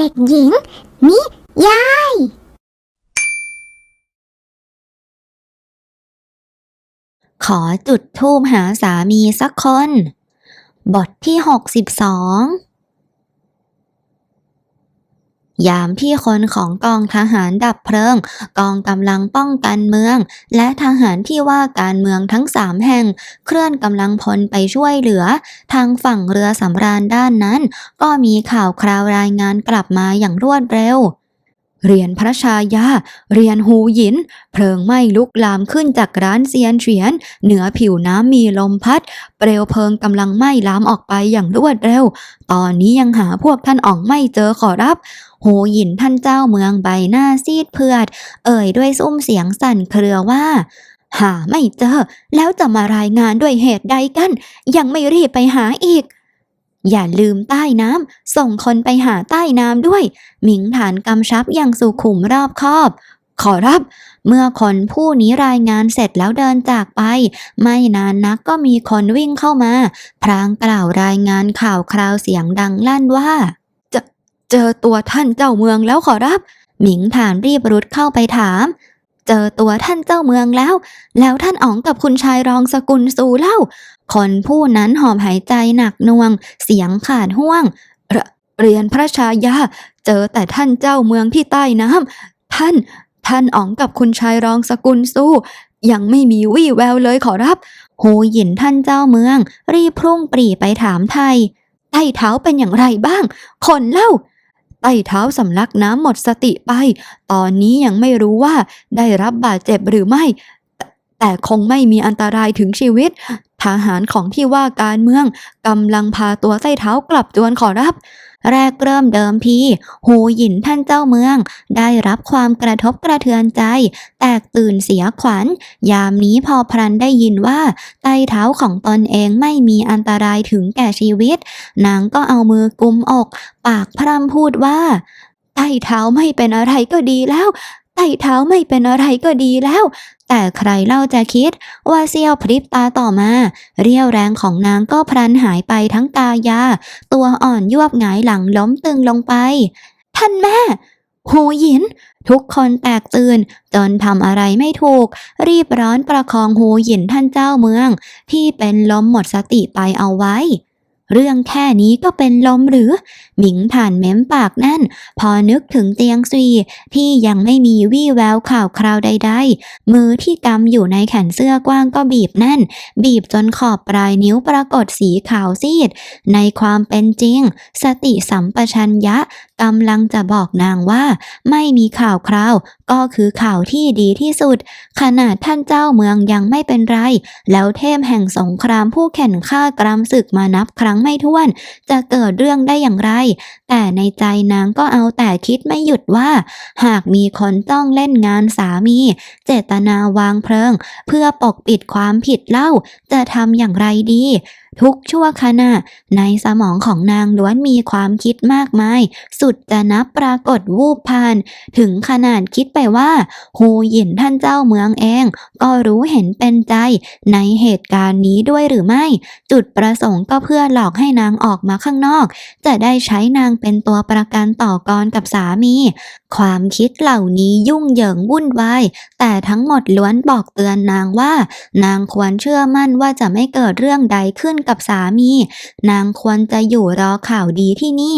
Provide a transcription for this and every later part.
เด็กหญิง นิยาย ขอจุดทูมหาสามีสักคน บทที่หกสิบสอง ยามที่คนของกองทหารดับเพลิง กองกำลังป้องกันเมือง และทหารที่ว่าการเมืองทั้งสามแห่ง เคลื่อนกำลังพลไปช่วยเหลือ ทางฝั่งเรือสำราญด้านนั้น ก็มีข่าวคราวรายงานกลับมาอย่างรวดเร็ว เรียนพระชายา เรียนหูหยิน เพลิงไหม้ลุกลามขึ้นจากร้านเซียนเฉียน เหนือผิวน้ำมีลมพัด เปลวเพลิงกำลังไหม้ลามออกไปอย่างรวดเร็ว ตอนนี้ยังหาพวกท่านอ๋องไม่เจอขอรับโหหยินท่านเจ้าเมืองใบหน้าซีดเผือด เอ่ยด้วยซุ้มเสียงสั่นเครือว่า หาไม่เจอ แล้วจะมารายงานด้วยเหตุใดกัน ยังไม่รีบไปหาอีก อย่าลืมใต้น้ำส่งคนไปหาใต้น้ำด้วย หมิงฐานกำชับอย่างสุขุมรอบคอบ ขอรับ เมื่อคนผู้นี้รายงานเสร็จแล้วเดินจากไป ไม่นานนักก็มีคนวิ่งเข้ามา พรางกล่าวรายงานข่าวคราวเสียงดังลั่นว่าเจอเจอตัวท่านเจ้าเมืองแล้วขอรับ หมิงฐานรีบรุดเข้าไปถาม เจอตัวท่านเจ้าเมืองแล้ว แล้วท่านอ๋องกับคุณชายรองสกุลสูเล่า คนผู้นั้นหอบหายใจหนักน่วง เสียงขาดห่วงเรเรียนพระชายา เจอแต่ท่านเจ้าเมืองที่ใต้น้ำท่าน ท่านอ๋องกับคุณชายรองสกุลสู้ ยังไม่มีวี่แววเลยขอรับ โหหยินท่านเจ้าเมือง รีบพุ่งปรีไปถามไทยใต้เท้าเป็นอย่างไรบ้าง คนเล่า ใต้เท้าสำลักน้ำหมดสติไป ตอนนี้ยังไม่รู้ว่าได้รับบาดเจ็บหรือไม่แต่แต่คงไม่มีอันตรายถึงชีวิต ทหารของที่ว่าการเมืองกำลังพาตัวใต้เท้ากลับจวนขอรับ แรกเริ่มเดิมทีหูหยินท่านเจ้าเมือง ได้รับความกระทบกระเทือนใจ แตกตื่นเสียขวัญ ยามนี้พอพรันได้ยินว่าไตเท้าของตนเองไม่มีอันตรายถึงแก่ชีวิต นางก็เอามือกุมอก ปากพร่ำพูดว่าไต้เท้าไม่เป็นอะไรก็ดีแล้ว ใต้เท้าไม่เป็นอะไรก็ดีแล้ว แต่ใครเล่าจะคิด ว่าเสี้ยวพริบตาต่อมา เรียวแรงของนางก็พลันหายไปทั้งกายา ตัวอ่อนยวบหงายหลังล้มตึงลงไป ท่านแม่หูหยิน ทุกคนแตกตื่น จนทำอะไรไม่ถูก รีบร้อนประคองหูหยินท่านเจ้าเมือง ที่เป็นล้มหมดสติไปเอาไว้ เรื่องแค่นี้ก็เป็นลมหรือ หมิงผ่านเม้มปากแน่น พอนึกถึงเตียงซีที่ยังไม่มีวี่แววข่าวคราวใด ๆ มือที่กำอยู่ในแขนเสื้อกว้างก็บีบแน่น บีบจนขอบปลายนิ้วปรากฏสีขาวซีด ในความเป็นจริง สติสัมปชัญญะกำลังจะบอกนางว่า ไม่มีข่าวคราว ก็คือข่าวที่ดีที่สุด ขนาดท่านเจ้าเมืองยังไม่เป็นไร แล้วเทพแห่งสงครามผู้แข่งฆ่ากรามศึกมานับครั้งไม่ถ้วน จะเกิดเรื่องได้อย่างไร แต่ในใจนางก็เอาแต่คิดไม่หยุดว่า หากมีคนต้องเล่นงานสามี เจตนาวางเพลิง เพื่อปกปิดความผิดเล่าจะทำอย่างไรดี ทุกชั่วขณะ ในสมองของนางล้วนมีความคิดมากมาย สุดจะนับปรากฏวูบผ่าน ถึงขนาดคิดไปว่าฮูหยินท่านเจ้าเมืองเอง ก็รู้เห็นเป็นใจ ในเหตุการณ์นี้ด้วยหรือไม่ จุดประสงค์ก็เพื่อหลอกให้นางออกมาข้างนอก จะได้ใช้นางเป็นตัวประกันต่อกรกับสามี ความคิดเหล่านี้ยุ่งเหยิงวุ่นวายแต่ทั้งหมดล้วนบอกเตือนนางว่า นางควรเชื่อมั่นว่าจะไม่เกิดเรื่องใดขึ้นกับสามี นางควรจะอยู่รอข่าวดีที่นี่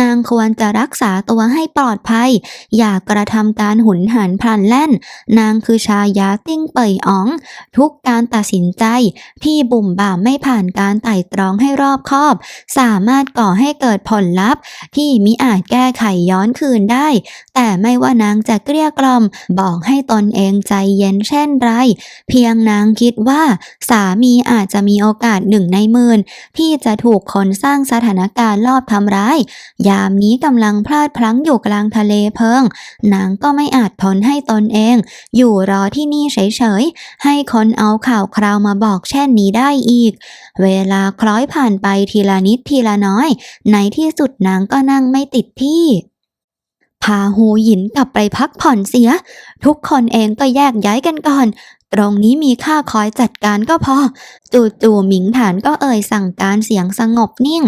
นางควรจะรักษาตัวให้ปลอดภัย อย่ากระทำการหุนหันพลันแล่น นางคือชายาติ้งเป่ยอ๋อง ทุกการตัดสินใจที่บุ่มบ่ามไม่ผ่านการไต่ตรองให้รอบคอบ สามารถก่อให้เกิดผลลัพธ์ ที่มิอาจแก้ไขย้อนคืนได้ แต่ไม่ว่านางจะเกลี้ยกล่อม บอกให้ตนเองใจเย็นเช่นไร เพียงนางคิดว่า สามีอาจจะมีโอกาสหนึ่งในหมื่นที่จะถูกคนสร้างสถานการณ์ลอบทำร้าย ยามนี้กำลังพลาดพลั้งอยู่กลางทะเลเพิง นางก็ไม่อาจทนให้ตนเอง อยู่รอที่นี่เฉยๆ ให้คนเอาข่าวคราวมาบอกเช่นนี้ได้อีก เวลาคล้อยผ่านไปทีละนิดทีละน้อย ในที่สุดนางก็นั่งไม่ติดที่พาหูหยินกลับไปพักผ่อนเสีย ทุกคนเองก็แยกย้ายกันก่อน ตรงนี้มีข้าคอยจัดการก็พอ จู่ๆหมิงฐานก็เอ่ยสั่งการเสียงสงบนิ่ง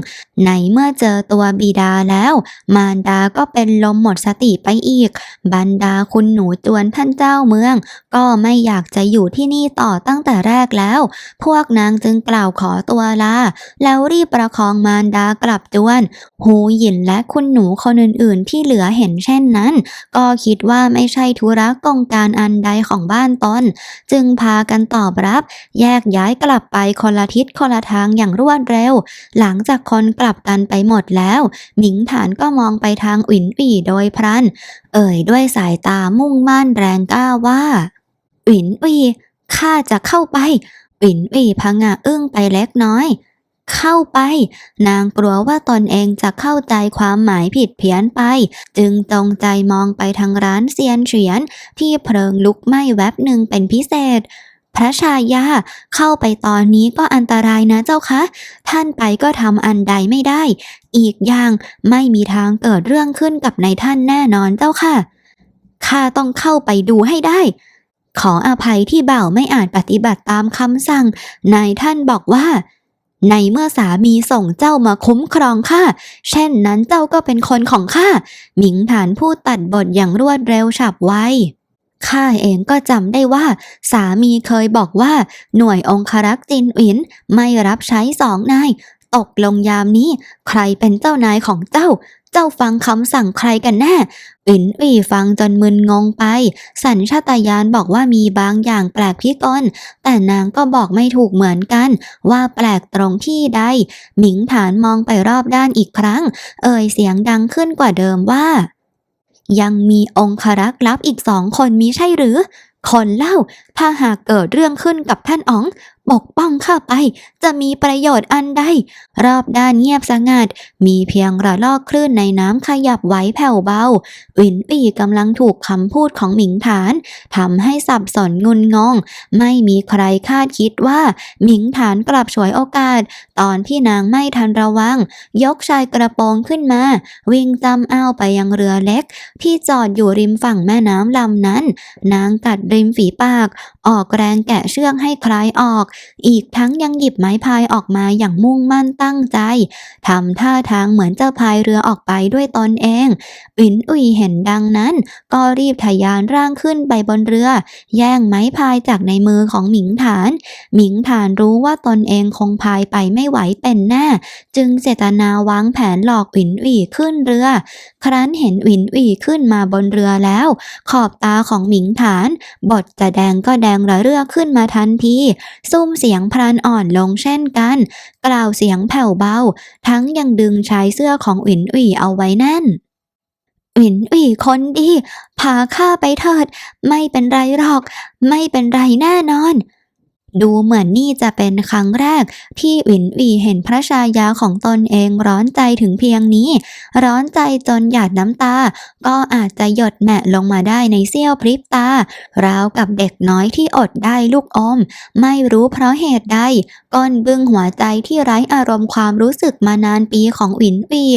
ในเมื่อเจอตัวบิดาแล้ว มารดาก็เป็นลมหมดสติไปอีก บรรดาคุณหนูจวนท่านเจ้าเมือง ก็ไม่อยากจะอยู่ที่นี่ต่อตั้งแต่แรกแล้ว พวกนางจึงกล่าวขอตัวลา แล้วรีบประคองมารดากลับจวน หูหยินและคุณหนูคนอื่นๆ ที่เหลือเห็นเช่นนั้น ก็คิดว่าไม่ใช่ธุระกองการอันใดของบ้านตนจึงพากันตอบรับ แยกย้ายกลับไปคนละทิศคนละทางอย่างรวดเร็ว หลังจากคนกลับกันไปหมดแล้ว หมิงผานก็มองไปทางอินอีโดยพลัน เอ่ยด้วยสายตามุ่งมั่นแรงกล้าว่าอินอีข้าจะเข้าไปอินอีพังะอึ้งไปเล็กน้อย เข้าไป นางกลัวว่าตนเองจะเข้าใจความหมายผิดเพี้ยนไป จึงตรงใจมองไปทางร้านเซียนเฉียน ที่เพลิงลุกไหม้แวบหนึ่งเป็นพิเศษ พระชายาเข้าไปตอนนี้ก็อันตรายนะเจ้าคะ ท่านไปก็ทำอันใดไม่ได้ อีกอย่างไม่มีทางเกิดเรื่องขึ้นกับนายท่านแน่นอนเจ้าค่ะข้าต้องเข้าไปดูให้ได้ขออภัยที่เบ่าไม่อาจปฏิบัติตามคำสั่ง นายท่านบอกว่า ในเมื่อสามีส่งเจ้ามาคุ้มครองข้าเช่นนั้นเจ้าก็เป็นคนของข้าหมิงฐานพูดตัดบทอย่างรวดเร็วฉับไวข้าเองก็จำได้ว่า สามีเคยบอกว่า หน่วยองครักษ์จินอินไม่รับใช้สองนาย ตกลงยามนี้ ใครเป็นเจ้านายของเจ้า เจ้าฟังคำสั่งใครกันแน่อินอีฟังจนมึนงงไป สัญชาตญาณบอกว่ามีบางอย่างแปลกพิกลแต่นางก็บอกไม่ถูกเหมือนกัน ว่าแปลกตรงที่ใด หมิงฐานมองไปรอบด้านอีกครั้ง เอ่ยเสียงดังขึ้นกว่าเดิมว่า ยังมีองครักษ์ลับอีกสองคนมิใช่หรือ คนเล่า ถ้าหากเกิดเรื่องขึ้นกับท่านอ๋อง ปกป้องข้าไป จะมีประโยชน์อันใด รอบด้านเงียบสงัด มีเพียงระลอกคลื่นในน้ำขยับไหวแผ่วเบาวินปีกำลังถูกคำพูดของหมิงฐานทำให้สับสนงุนงง ไม่มีใครคาดคิดว่า หมิงฐานกลับฉวยโอกาส ตอนที่นางไม่ทันระวัง ยกชายกระโปรงขึ้นมา วิ่งจำเอาไปยังเรือเล็ก ที่จอดอยู่ริมฝั่งแม่น้ำลำนั้น นางกัดริมฝีปาก ออกแรงแกะเชือกให้คลายออกอีกทั้งยังหยิบไม้พายออกมาอย่างมุ่งมั่นตั้งใจทำท่าทางเหมือนจะพายเรือออกไปด้วยตนเองอินอุยเห็นดังนั้น ก็รีบทะยานร่างขึ้นไปบนเรือ แย่งไม้พายจากในมือของหมิงฐาน หมิงฐานรู้ว่าตนเองคงพายไปไม่ไหวเป็นแน่ จึงเจตนาวางแผนหลอกอินอุยขึ้นเรือ ครั้นเห็นอินอุยขึ้นมาบนเรือแล้ว ขอบตาของหมิงฐาน บทจะแดงก็แดงระเรื่อขึ้นมาทันทีสู้ซุ่มเสียงพรานอ่อนลงเช่นกัน กล่าวเสียงแผ่วเบา ทั้งยังดึงชายเสื้อของอินอุยเอาไว้แน่นอินอุยคนดี พาข้าไปเถิด ไม่เป็นไรหรอก ไม่เป็นไรแน่นอน ดูเหมือนนี่จะเป็นครั้งแรก ที่อินอุยเห็นพระชายาของตนเองร้อนใจถึงเพียงนี้ ร้อนใจจนหยาดน้ำตา ก็อาจจะหยดแหมะลงมาได้ในเสี้ยวพริบตา ราวกับเด็กน้อยที่อดได้ลูกอม ไม่รู้เพราะเหตุใด ก้นบึ้งหัวใจที่ไร้อารมณ์ความรู้สึกมานานปีของอินอุย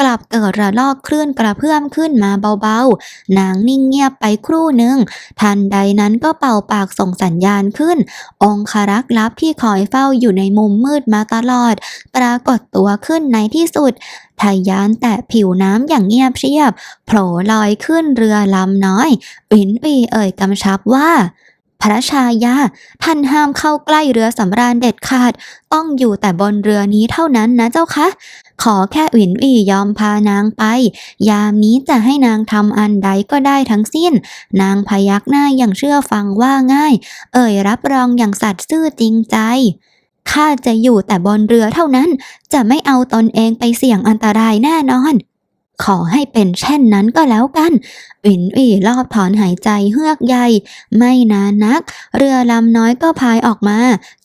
กลับเกิดระลอกคลื่นกระเพื่อมขึ้นมาเบาๆ นางนิ่งเงียบไปครู่หนึ่งทันใดนั้นก็เป่าปากส่งสัญญาณขึ้น องคารักษ์ลับที่คอยเฝ้าอยู่ในมุมมืดมาตลอด ปรากฏตัวขึ้นในที่สุดทะยานแตะผิวน้ำอย่างเงียบเชียบ โผล่ลอยขึ้นเรือลำน้อย อินอีเอ่ยกำชับว่า พระชายา ท่านห้ามเข้าใกล้เรือสำราญเด็ดขาด ต้องอยู่แต่บนเรือนี้เท่านั้นนะเจ้าคะ ขอแค่อินอุยยอมพานางไป ยามนี้จะให้นางทำอันใดก็ได้ทั้งสิ้น นางพยักหน้าอย่างเชื่อฟังว่าง่าย เอ่ยรับรองอย่างสัตย์ซื่อจริงใจข้าจะอยู่แต่บนเรือเท่านั้น จะไม่เอาตนเองไปเสี่ยงอันตรายแน่นอน ขอให้เป็นเช่นนั้นก็แล้วกันอินอีรอบถอนหายใจเฮือกใหญ่ ไม่นานนัก เรือลำน้อยก็พายออกมา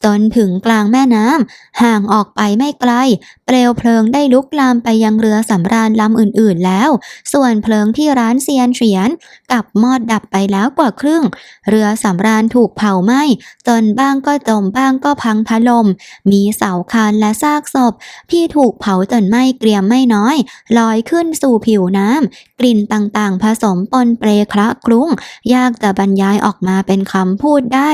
จนถึงกลางแม่น้ำห่างออกไปไม่ไกล เปลวเพลิงได้ลุกลามไปยังเรือสำราญลำอื่นๆแล้ว ส่วนเพลิงที่ร้านเซียนเฉียนกับมอดดับไปแล้วกว่าครึ่ง เรือสำราญถูกเผาไหม้จนบ้างก็จมบ้างก็พังถล่มมีเสาคานและซากศพ ที่ถูกเผาจนไหม้เกรียมไม่น้อย ลอยขึ้นสู่สู่ผิวน้ำกลิ่นต่างๆ ผสมปนเปรคละคลุ้ง ยากจะบรรยายออกมาเป็นคำพูดได้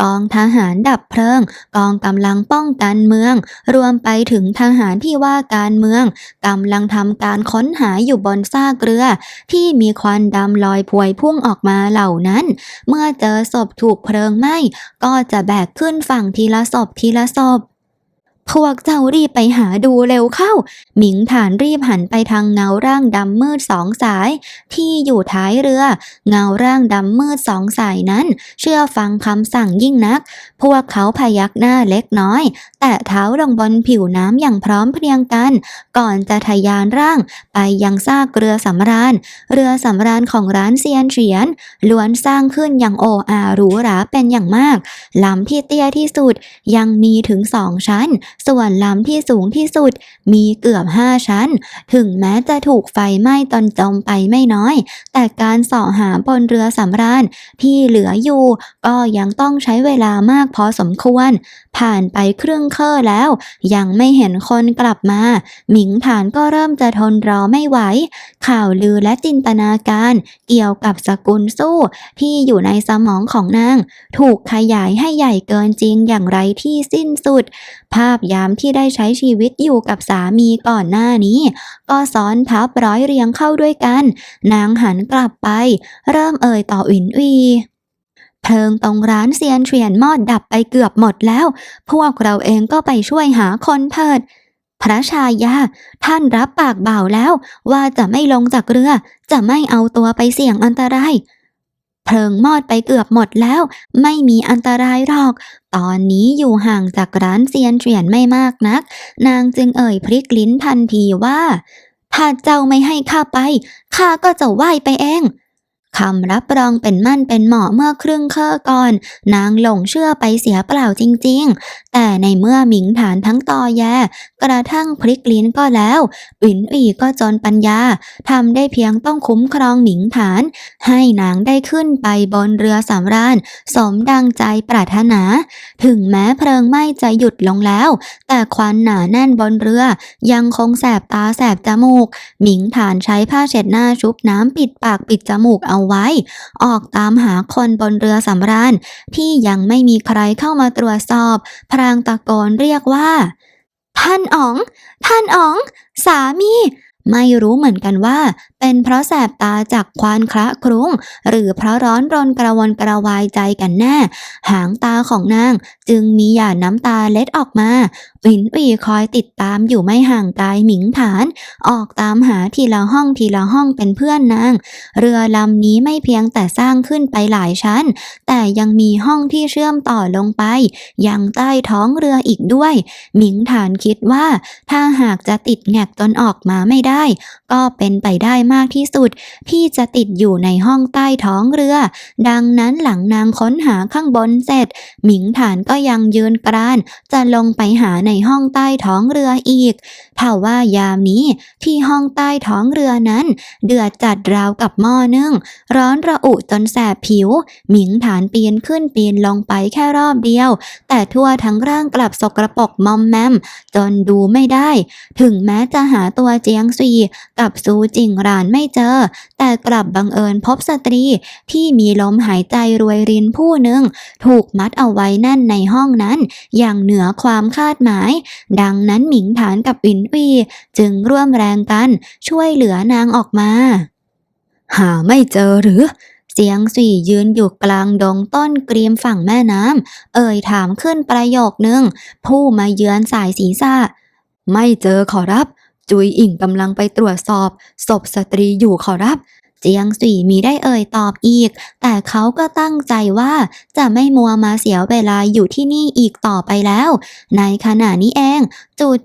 กองทหารดับเพลิง กองกำลังป้องกันเมือง รวมไปถึงทหารที่ว่าการเมืองกำลังทำการค้นหาอยู่บนซากเรือ ที่มีควันดำลอยพวยพุ่งออกมาเหล่านั้น เมื่อเจอศพถูกเพลิงไหม้ก็จะแบกขึ้นฝั่งทีละศพทีละศพ พวกเจ้ารีบไปหาดูเร็วเข้า หมิงฐานรีบหันไปทางเงาร่างดำมืดสองสาย ที่อยู่ท้ายเรือ เงาร่างดำมืดสองสายนั้น เชื่อฟังคำสั่งยิ่งนัก พวกเขาพยักหน้าเล็กน้อย แตะเท้าลงบนผิวน้ำอย่างพร้อมเพรียงกัน ก่อนจะทะยานร่าง ไปยังซากเรือสำราญ เรือสำราญของร้านเซียนเฉียนล้วนสร้างขึ้นอย่างโออาหรูหราเป็นอย่างมากลำที่เตี้ยที่สุดยังมีถึงสองชั้นส่วนลำที่สูงที่สุดมีเกือบห้าชั้น ถึงแม้จะถูกไฟไหม้จนจมไปไม่น้อย แต่การสาะหาบนเรือสำราญที่เหลืออยู่ ก็ยังต้องใช้เวลามากพอสมควร ผ่านไปครึ่งเคอแล้ว ยังไม่เห็นคนกลับมา หมิงฐานก็เริ่มจะทนรอไม่ไหว ข่าวลือและจินตนาการเกี่ยวกับสกุลสู้ที่อยู่ในสมองของนาง ถูกขยายให้ใหญ่เกินจริงอย่างไรที่สิ้นสุด ภาพพยามที่ได้ใช้ชีวิตอยู่กับสามีก่อนหน้านี้ ก็ซ้อนทับร้อยเรียงเข้าด้วยกัน นางหันกลับไป เริ่มเอ่ยต่ออินวีเพลิงตรงร้านเซียนเฉียนมอดดับไปเกือบหมดแล้ว พวกเราเองก็ไปช่วยหาคนเถิด พระชายา ท่านรับปากบ่าวแล้ว ว่าจะไม่ลงจากเรือ จะไม่เอาตัวไปเสี่ยงอันตราย เพลิงมอดไปเกือบหมดแล้ว ไม่มีอันตรายหรอก ตอนนี้อยู่ห่างจากร้านเซียนเฉียนไม่มากนัก นางจึงเอ่ยพลิกลิ้นทันทีว่า ถ้าเจ้าไม่ให้ข้าไป ข้าก็จะว่ายไปเอง คำรับรองเป็นมั่นเป็นเหมาะเมื่อครึ่งเคอก่อน นางหลงเชื่อไปเสียเปล่าจริงๆ แต่ในเมื่อหมิงฐานทั้งตอแย กระทั่งพลิกลิ้นก็แล้วอินอีก็จนปัญญาทำได้เพียงต้องคุ้มครองหมิงฐาน ให้นางได้ขึ้นไปบนเรือสำราญ สมดังใจปรารถนา ถึงแม้เพลิงไหม้จะหยุดลงแล้ว แต่ควันหนาแน่นบนเรือ ยังคงแสบตาแสบจมูก หมิงฐานใช้ผ้าเช็ดหน้าชุบน้ำปิดปากปิดจมูกเอาไว้ ออกตามหาคนบนเรือสำราญ ที่ยังไม่มีใครเข้ามาตรวจสอบ พรางตะโกนเรียกว่า ท่านอ๋อง ท่านอ๋อง สามีไม่รู้เหมือนกันว่า เป็นเพราะแสบตาจากควานคระครุ้ง หรือเพราะร้อนรนกระวนกระวายใจกันแน่ หางตาของนางจึงมีหยาดน้ำตาเล็ดออกมา วินปีคอยติดตามอยู่ไม่ห่างกายหมิงฐาน ออกตามหาทีละห้องทีละห้องเป็นเพื่อนนาง เรือลำนี้ไม่เพียงแต่สร้างขึ้นไปหลายชั้น แต่ยังมีห้องที่เชื่อมต่อลงไป ยังใต้ท้องเรืออีกด้วย หมิงฐานคิดว่า ถ้าหากจะติดแงกจนออกมาไม่ได้ ก็เป็นไปได้มากที่สุด ที่จะติดอยู่ในห้องใต้ท้องเรือ ดังนั้นหลังนางค้นหาข้างบนเสร็จ หมิงฐานก็ยังยืนกรานจะลงไปหาในในห้องใต้ท้องเรืออีกถ้าว่ายามนี้ที่ห้องใต้ท้องเรือนั้น เดือดจัดราวกับหม้อนึ่ง ร้อนระอุจนแสบผิว หมิงฐานปีนขึ้นปีนลงไปแค่รอบเดียว แต่ทั่วทั้งร่างกลับสกรปรกมอมแมม จนดูไม่ได้ ถึงแม้จะหาตัวเจียงซีกับซูจิงรานไม่เจอ แต่กลับบังเอิญพบสตรีที่มีลมหายใจรวยรินผู้หนึ่ง ถูกมัดเอาไว้แน่นในห้องนั้น อย่างเหนือความคาดหมายดังนั้นหมิงฐานกับอินวีจึงร่วมแรงกันช่วยเหลือนางออกมา หาไม่เจอหรือ เสียงสี่ยืนอยู่กลางดงต้นกรีมฝั่งแม่น้ำเอ่ยถามขึ้นประโยคนึงผู้มาเยือนสายศีรษะไม่เจอขอรับ จุยอิ่งกำลังไปตรวจสอบศพสตรีอยู่ขอรับ เจียงสี่มีได้เอ่ยตอบอีก แต่เขาก็ตั้งใจว่าจะไม่มัวมาเสียเวลาอยู่ที่นี่อีกต่อไปแล้ว ในขณะนี้เอง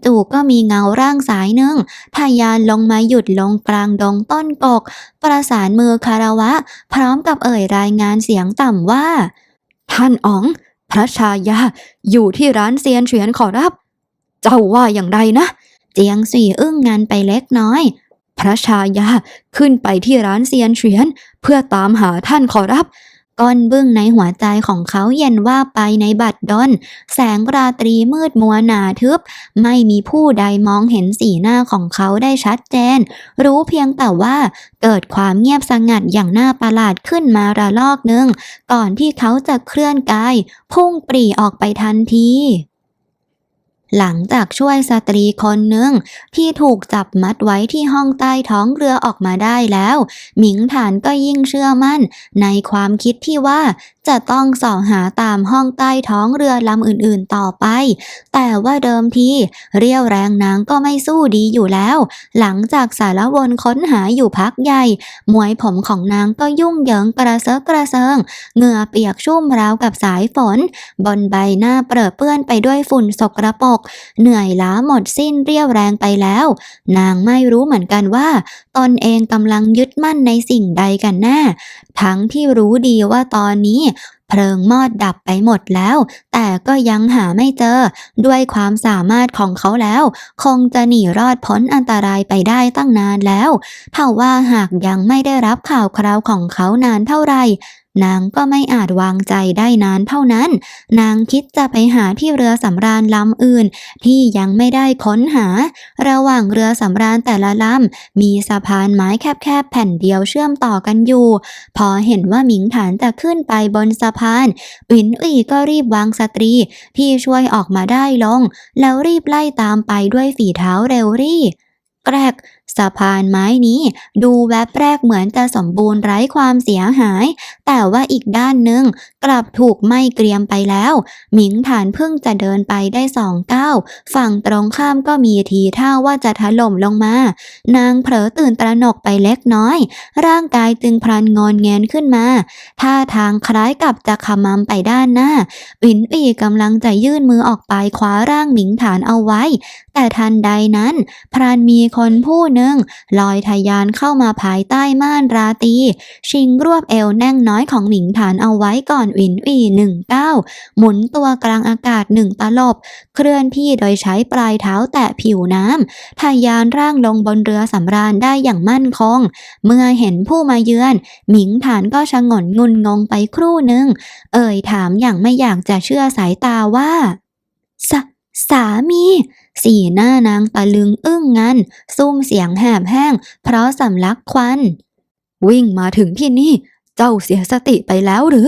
จู่ๆก็มีเงาร่างสายหนึ่งทะยานลงมาหยุดลงกลางดงต้นกก ประสานมือคารวะ พร้อมกับเอ่ยรายงานเสียงต่ำว่า ท่านอ๋อง พระชายา อยู่ที่ร้านเซียนเฉียนขอรับ เจ้าว่าอย่างไรนะ เจียงสี่อึ้งงานไปเล็กน้อย พระชายาขึ้นไปที่ร้านเซียนเฉียน เพื่อตามหาท่านขอรับก้อนบึ้งในหัวใจของเขาเย็นว่าไปในบัดดลแสงราตรีมืดมัวหนาทึบ ไม่มีผู้ใดมองเห็นสีหน้าของเขาได้ชัดเจน รู้เพียงแต่ว่าเกิดความเงียบสงัดอย่างน่าประหลาดขึ้นมาระลอกหนึ่ง ก่อนที่เขาจะเคลื่อนกาย พุ่งปรีออกไปทันที หลังจากช่วยสตรีคนหนึ่งที่ถูกจับมัดไว้ที่ห้องใต้ท้องเรือออกมาได้แล้ว หมิงฐานก็ยิ่งเชื่อมั่น ในความคิดที่ว่าจะต้องส่องหาตามห้องใต้ท้องเรือลำอื่นๆต่อไป แต่ว่าเดิมทีเรียวแรงนางก็ไม่สู้ดีอยู่แล้ว หลังจากสารวนค้นหาอยู่พักใหญ่ มวยผมของนางก็ยุ่งเหยิงกระเซาะกระเซิง เหงื่อเปียกชุ่มราวกับสายฝน บนใบหน้าเปรอะเปื้อนไปด้วยฝุ่นสกรปรกเหนื่อยล้าหมดสิ้นเรียวแรงไปแล้ว นางไม่รู้เหมือนกันว่า ตนเองกำลังยึดมั่นในสิ่งใดกันแน่ทั้งที่รู้ดีว่าตอนนี้เพลิงมอดดับไปหมดแล้ว แต่ก็ยังหาไม่เจอ ด้วยความสามารถของเขาแล้ว คงจะหนีรอดพ้นอันตรายไปได้ตั้งนานแล้วถ้าว่าหากยังไม่ได้รับข่าวคราวของเขานานเท่าไหร่ นางก็ไม่อาจวางใจได้นานเท่านั้น นางคิดจะไปหาที่เรือสำราญลำอื่น ที่ยังไม่ได้ค้นหา ระหว่างเรือสำราญแต่ละลำมีสะพานไม้แคบๆแผ่นเดียวเชื่อมต่อกันอยู่ พอเห็นว่าหมิงฐานจะขึ้นไปบนสะพานวินอีก็รีบวางสตรีที่ช่วยออกมาได้ลง แล้วรีบไล่ตามไปด้วยฝีเท้าเร็วรี่ แกรกสะพานไม้นี้ดูแวบแรกเหมือนจะสมบูรณ์ไร้ความเสียหาย แต่ว่าอีกด้านหนึ่งกลับถูกไหม้เกรียมไปแล้ว หมิงฐานเพิ่งจะเดินไปได้สองก้าวฝั่งตรงข้ามก็มีทีท่าว่าจะถล่มลงมา นางเผลอตื่นตระหนกไปเล็กน้อย ร่างกายจึงพลันงอนแงนขึ้นมาท่าทางคล้ายกับจะขมำไปด้านหน้าวินอีกำลังจะยื่นมือออกไปคว้าร่างหมิงฐานเอาไว้ แต่ทันใดนั้น พรานมีคนผู้หนึ่งลอยทยานเข้ามาภายใต้ม่านราตรีชิงรวบเอวแน่งน้อยของหมิงฐานเอาไว้ก่อนวินอีหนึ่งเก้าหมุนตัวกลางอากาศหนึ่งตลบ เคลื่อนที่โดยใช้ปลายเท้าแตะผิวน้ำทะยานร่างลงบนเรือสำราญได้อย่างมั่นคง เมื่อเห็นผู้มาเยือน หมิงฐานก็ชะงนงุนงงไปครู่หนึ่ง เอ่ยถามอย่างไม่อยากจะเชื่อสายตาว่าสสามี สีหน้านางตะลึงอึ้งงันซุ่มเสียงแหบแห้ง เพราะสำลักควัน วิ่งมาถึงที่นี่ เจ้าเสียสติไปแล้วหรือ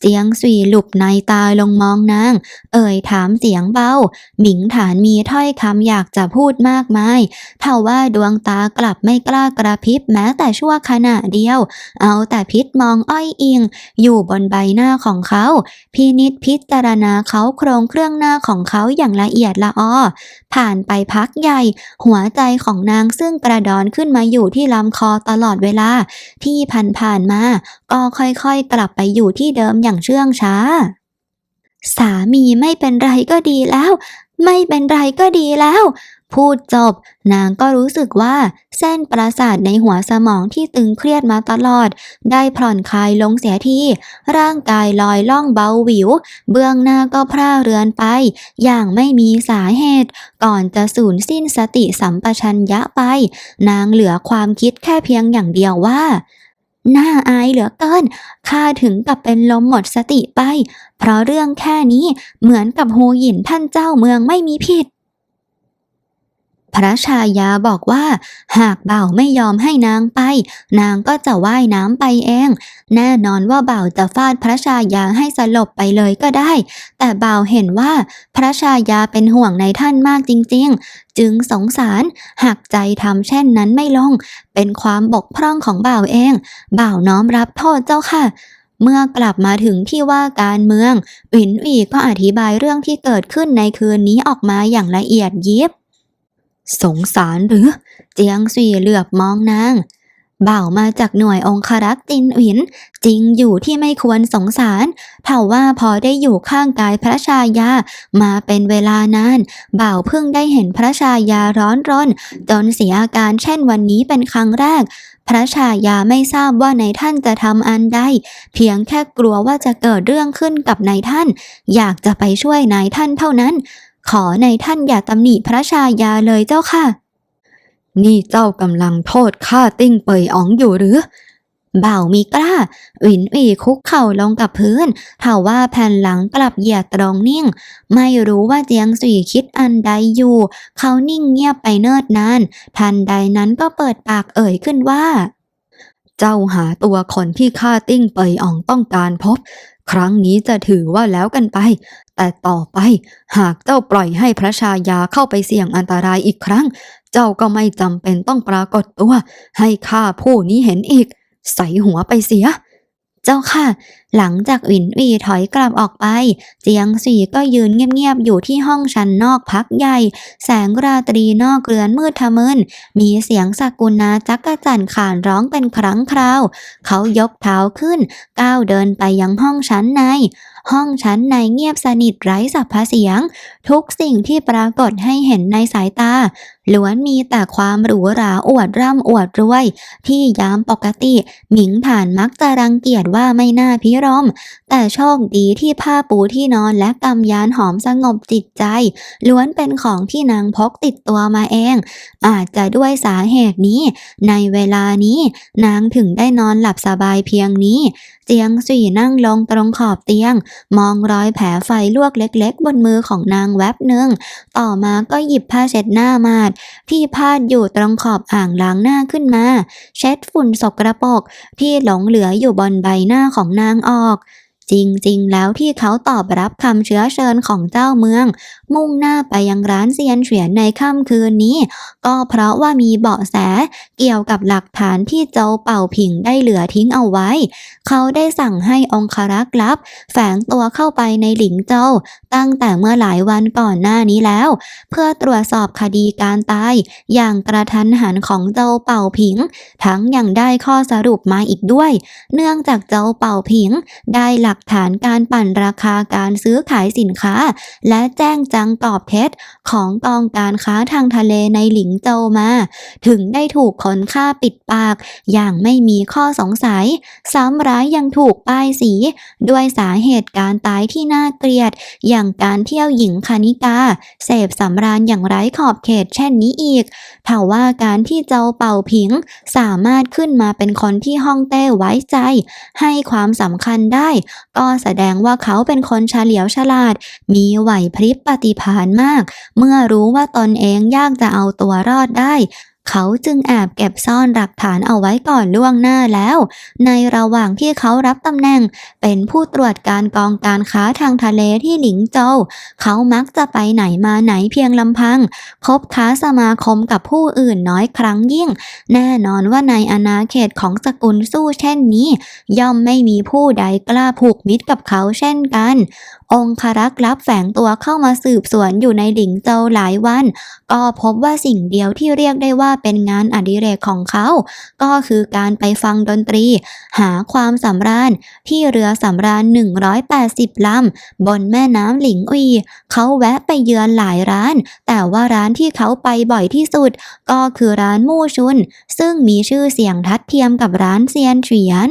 เจียงสุยหลุบในตาลงมองนาง เอ่ยถามเสียงเบา หมิงฐานมีถ้อยคำอยากจะพูดมากมายเท่าว่าดวงตากลับไม่กล้ากระพริบแม้แต่ชั่วขณะเดียว เอาแต่พิษมองอ้อยอิง อยู่บนใบหน้าของเขา พินิษพิจารณาเขาโครงเครื่องหน้าของเขาอย่างละเอียดละออผ่านไปพักใหญ่ หัวใจของนางซึ่งกระดอนขึ้นมาอยู่ที่ลำคอตลอดเวลา ที่ผ่านผ่านๆมา ก็ค่อยๆกลับไปอยู่ที่เดิมอย่าง่างเชื่องช้า สามีไม่เป็นไรก็ดีแล้ว ไม่เป็นไรก็ดีแล้ว พูดจบ นางก็รู้สึกว่าเส้นประสาทในหัวสมองที่ตึงเครียดมาตลอด ได้ผ่อนคลายลงเสียทีร่างกายลอยล่องเบาหวิว เบื้องหน้าก็พร่าเรือนไป อย่างไม่มีสาเหตุ ก่อนจะสูญสิ้นสติสัมปชัญญะไป นางเหลือความคิดแค่เพียงอย่างเดียวว่า น่าอายเหลือเกิน ข้าถึงกับเป็นลมหมดสติไป เพราะเรื่องแค่นี้เหมือนกับโฮหยินท่านเจ้าเมืองไม่มีผิด พระชายาบอกว่า หากบ่าวไม่ยอมให้นางไป นางก็จะว่ายน้ำไปเอง แน่นอนว่าบ่าวจะฟาดพระชายาให้สลบไปเลยก็ได้ แต่บ่าวเห็นว่าพระชายาเป็นห่วงในท่านมากจริง ๆ จึงสงสารหากใจทำเช่นนั้นไม่ลง เป็นความบกพร่องของบ่าวเอง บ่าวน้อมรับโทษเจ้าค่ะเมื่อกลับมาถึงที่ว่าการเมืองวินอีก็อธิบายเรื่องที่เกิดขึ้นในคืนนี้ออกมาอย่างละเอียดยิบ สงสารหรือ เจียงสุยเหลือบมองนางบ่าวมาจากหน่วยองครักษ์จินหวิน จริงอยู่ที่ไม่ควรสงสารเท่าว่าพอได้อยู่ข้างกายพระชายา มาเป็นเวลานาน บ่าวเพิ่งได้เห็นพระชายาร้อนรน จนเสียอาการเช่นวันนี้เป็นครั้งแรก พระชายาไม่ทราบว่านายท่านจะทำอันใด เพียงแค่กลัวว่าจะเกิดเรื่องขึ้นกับนายท่าน อยากจะไปช่วยนายท่านเท่านั้น ขอในท่านอย่าตำหนิพระชายาเลยเจ้าค่ะ นี่เจ้ากำลังโทษข้าติ้งเปยอ๋องอยู่หรือ เบ่ามีกล้าวินวีคุกเข่าลงกับพื้นทว่าแผ่นหลังกลับเหยียดตรงนิ่ง ไม่รู้ว่าเจียงสุยคิดอันใดอยู่ เขานิ่งเงียบไปเนิ่นนาน ทันใดนั้นก็เปิดปากเอ่ยขึ้นว่า เจ้าหาตัวคนที่ข้าติ้งเปยอ่องต้องการพบครั้งนี้จะถือว่าแล้วกันไป แต่ต่อไปหากเจ้าปล่อยให้พระชายาเข้าไปเสี่ยงอันตรายอีกครั้ง เจ้าก็ไม่จำเป็นต้องปรากฏตัว ให้ข้าผู้นี้เห็นอีก ใส่หัวไปเสีย เจ้าค่ะ หลังจากหวินวีถอยกลับออกไป เจียงสีก็ยืนเงียบๆอยู่ที่ห้องชั้นนอกพักใหญ่ แสงราตรีนอกเรือนมืดทะมึนมีเสียงสกุลนาจักกะจันขานร้องเป็นครั้งคราว เขายกเท้าขึ้นก้าวเดินไปยังห้องชั้นใน ห้องชั้นในเงียบสนิทไร้สัพพเสียง ทุกสิ่งที่ปรากฏให้เห็นในสายตาล้วนมีแต่ความหรูหราอวดร่ำอวดรวย ที่ยามปกติหมิงฐานมักจะรังเกียจว่าไม่น่าพิรม แต่โชคดีที่ผ้าปูที่นอนและกำยานหอมสงบจิตใจ ล้วนเป็นของที่นางพกติดตัวมาเอง อาจจะด้วยสาเหตุนี้ ในเวลานี้นางถึงได้นอนหลับสบายเพียงนี้ เจียงสี่นั่งลงตรงขอบเตียงมองรอยแผลไฟลวกเล็กๆ บนมือของนางแวบหนึ่ง ต่อมาก็หยิบผ้าเช็ดหน้ามาดที่พาดอยู่ตรงขอบอ่างล้างหน้าขึ้นมา เช็ดฝุ่นสกระปรกที่หลงเหลืออยู่บนใบหน้าของนางออก จริงๆ แล้วที่เขาตอบรับคำเชื้อเชิญของเจ้าเมือง มุ่งหน้าไปยังร้านเซียนเฉียนในค่ำคืนนี้ ก็เพราะว่ามีเบาะแสเกี่ยวกับหลักฐานที่โจวเป่าผิงได้เหลือทิ้งเอาไว้ เขาได้สั่งให้องครักษ์ลับ แฝงตัวเข้าไปในหลิงโจวตั้งแต่เมื่อหลายวันก่อนหน้านี้แล้ว เพื่อตรวจสอบคดีการตาย อย่างกระทันหันของโจวเป่าผิง ทั้งยังได้ข้อสรุปมาอีกด้วย เนื่องจากโจวเป่าผิงได้หลักฐานการปั่นราคาการซื้อขายสินค้า และแจ้งจังกอบเท็จ ของกองการค้าทางทะเลในหลิงโจวมา ถึงได้ถูกคนฆ่าปิดปาก อย่างไม่มีข้อสงสัย ซ้ำร้ายยังถูกป้ายสี ด้วยสาเหตุการตายที่น่าเกลียด อย่างการเที่ยวหญิงคณิกา เสพสำราญอย่างไร้ขอบเขตเช่นนี้อีกถ้าว่าการที่เจ้าเป่าผิง สามารถขึ้นมาเป็นคนที่ฮ่องเต้ไว้ใจ ให้ความสำคัญได้ก็แสดงว่าเขาเป็นคนเฉลียวฉลาด มีไหวพริบปฏิภาณมาก เมื่อรู้ว่าตนเองยากจะเอาตัวรอดได้ เขาจึงแอบเก็บซ่อนหลักฐานเอาไว้ก่อนล่วงหน้าแล้ว ในระหว่างที่เขารับตำแหน่ง เป็นผู้ตรวจการกองการค้าทางทะเลที่หลิงโจวเขามักจะไปไหนมาไหนเพียงลำพัง คบค้าสมาคมกับผู้อื่นน้อยครั้งยิ่ง แน่นอนว่าในอาณาเขตของสกุลสู้เช่นนี้ ย่อมไม่มีผู้ใดกล้าผูกมิตรกับเขาเช่นกัน องคารักษ์ลับแฝงตัวเข้ามาสืบสวนอยู่ในหลิงโจวหลายวัน ก็พบว่าสิ่งเดียวที่เรียกได้ว่าเป็นงานอดิเรกของเขา ก็คือการไปฟังดนตรี หาความสำราญ ที่เรือสำราญ 180 ลำ บนแม่น้ำหลิงอุย เขาแวะไปเยือนหลายร้าน แต่ว่าร้านที่เขาไปบ่อยที่สุด ก็คือร้านมู่ชุน ซึ่งมีชื่อเสียงทัดเทียมกับร้านเซียนเฉียน